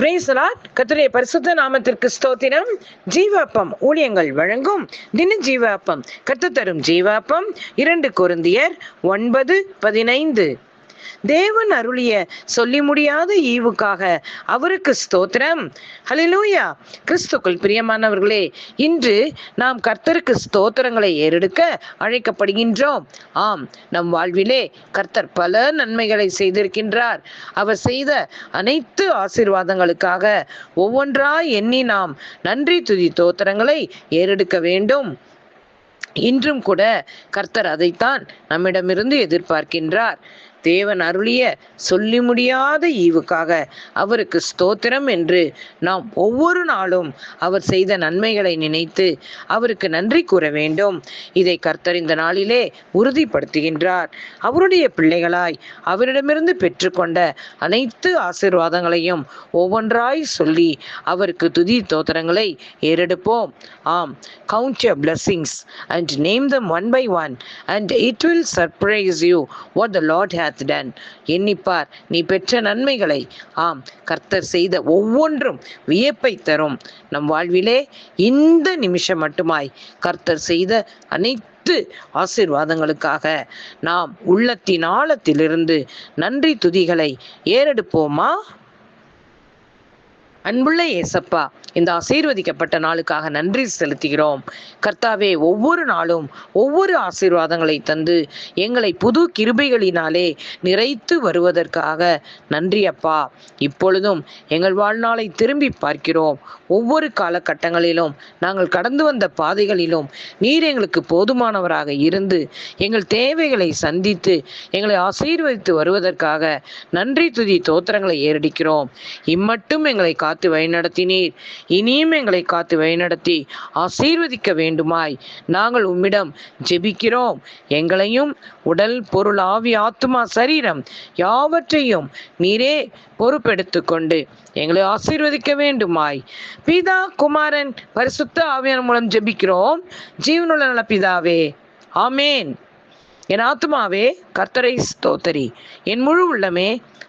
பிரேசலாட் கத்துடைய பரிசுத்த நாமத்திற்கு ஸ்தோத்திரம். ஜீவாப்பம் ஊழியங்கள் வழங்கும் தின ஜீவாப்பம். கத்து தரும் ஜீவாப்பம் இரண்டு குருந்தியர் ஒன்பது பதினைந்து. தேவன் அருளிய சொல்லி முடியாத ஈவுக்காக அவருக்கு ஸ்தோத்திரம். ஹலிலூயா கிறிஸ்துக்குள் பிரியமானவர்களே இன்று நாம் கர்த்தருக்கு ஸ்தோத்திரங்களை ஏறெடுக்க அழைக்கப்படுகின்றோம். ஆம் நம் வாழ்விலே கர்த்தர் பல நன்மைகளை செய்திருக்கின்றார். அவர் செய்த அனைத்து ஆசீர்வாதங்களுக்காக ஒவ்வொன்றாய் எண்ணி நாம் நன்றி துதி தோத்திரங்களை ஏறெடுக்க வேண்டும். இன்றும் கூட கர்த்தர் அதைத்தான் நம்மிடமிருந்து எதிர்பார்க்கின்றார். தேவன் அருளிய சொல்லி முடியாத ஈவுக்காக அவருக்கு ஸ்தோத்திரம் என்று நாம் ஒவ்வொரு நாளும் அவர் செய்த நன்மைகளை நினைத்து அவருக்கு நன்றி கூற வேண்டும். இதை கர்த்தர் இந்த நாளிலே உறுதிப்படுத்துகின்றார். அவருடைய பிள்ளைகளாய் அவரிடமிருந்து பெற்றுக்கொண்ட அனைத்து ஆசீர்வாதங்களையும் ஒவ்வொன்றாய் சொல்லி அவருக்கு துதி தோத்திரங்களை ஏறெடுப்போம். ஆம் count your blessings and name them one by one and it will surprise you what the Lord hath done. எண்ணிப்பார் நீ பெற்ற நன்மைகளை. ஆம் கர்த்தர் செய்த ஒவ்வொன்றும் வியப்பை தரும். நம் வாழ்விலே இந்த நிமிஷம் மட்டுமாய் கர்த்தர் செய்த அனைத்து ஆசீர்வாதங்களுக்காக நாம் உள்ளத்தின் ஆழத்திலிருந்து நன்றி துதிகளை ஏறெடுப்போமா? அன்புள்ள ஏசப்பா இந்த ஆசீர்வதிக்கப்பட்ட நாளுக்காக நன்றி செலுத்துகிறோம். கர்த்தாவே ஒவ்வொரு நாளும் ஒவ்வொரு ஆசீர்வாதங்களை தந்து எங்களை புது கிருபைகளினாலே நிறைத்து வருவதற்காக நன்றி அப்பா. இப்பொழுதும் எங்கள் வாழ்நாளை திரும்பி பார்க்கிறோம். ஒவ்வொரு காலகட்டங்களிலும் நாங்கள் கடந்து வந்த பாதைகளிலும் நீர் எங்களுக்கு போதுமானவராக இருந்து எங்கள் தேவைகளை சந்தித்து எங்களை ஆசீர்வதித்து வருவதற்காக நன்றி துதி தோத்திரங்களை ஏறடிக்கிறோம். இம்மட்டும் எங்களை காத்து வழிநடத்தினீர். இனியும் எங்களை காத்து வழிநடத்தி ஆசீர்வதிக்க வேண்டுமாய். நாங்கள் உம்மிடம் ஜெபிக்கிறோம். எங்களையும் உடல் பொருள் ஆவி ஆத்துமா சரீரம் யாவற்றையும் நீரே பொறுப்பெடுத்து கொண்டு எங்களை ஆசீர்வதிக்க வேண்டுமாய். பிதா குமாரன் பரிசுத்த ஆவியான் மூலம் ஜெபிக்கிறோம். ஜீவனுள்ள நல பிதாவே ஆமேன். என் ஆத்மாவே கர்த்தரை ஸ்தோத்தரி. என் முழு உள்ளமே